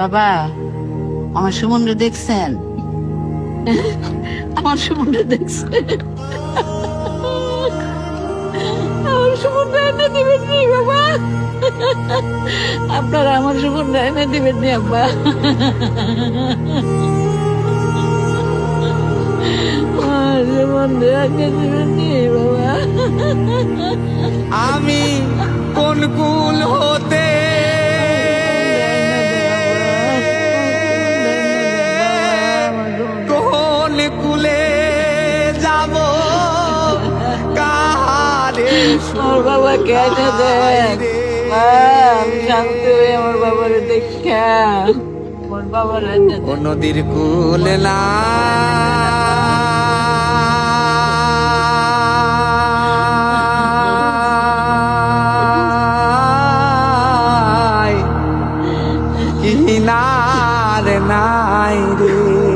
বাবা আমার সুমনরে দেখছেন? আমার সুমনরে দেখছেন। আমার সুমনরে এনে দিবেন নি বাবা। আপনারা আমার সুমনরে এনে দিবেন নি আব্বা। আমার সুমনরে এনে দিবেন নি বাবা। আমি কোন কুল হতে আমার বাবা কেন দেন আমি শান্তি হয়ে আমার বাবারে দেখা। আমার বাবার নদীর কুল না। নাই রে।